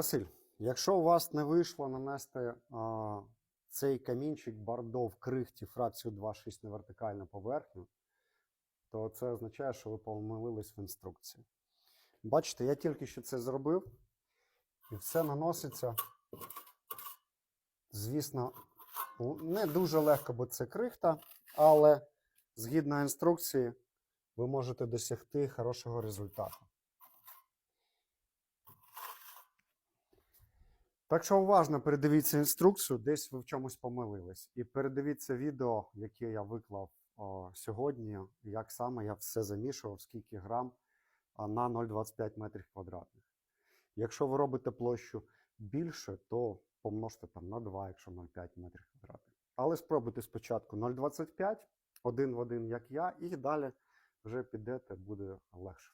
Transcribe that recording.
Василь, якщо у вас не вийшло нанести а, цей камінчик бордо в крихті фракцію 2,6 на вертикальну поверхню, то це означає, що ви помилились в інструкції. Бачите, я тільки що це зробив, і все наноситься, звісно, не дуже легко, бо це крихта, але згідно інструкції, ви можете досягти хорошого результату. Так що уважно передивіться інструкцію, десь ви в чомусь помилились. І передивіться відео, яке я виклав о, сьогодні, як саме я все замішував, скільки грам на 0,25 метрів квадратних. Якщо ви робите площу більше, то помножте там на 2, якщо 0,5 метрів квадратних. Але спробуйте спочатку 0,25, один в один, як я, і далі вже підете, буде легше.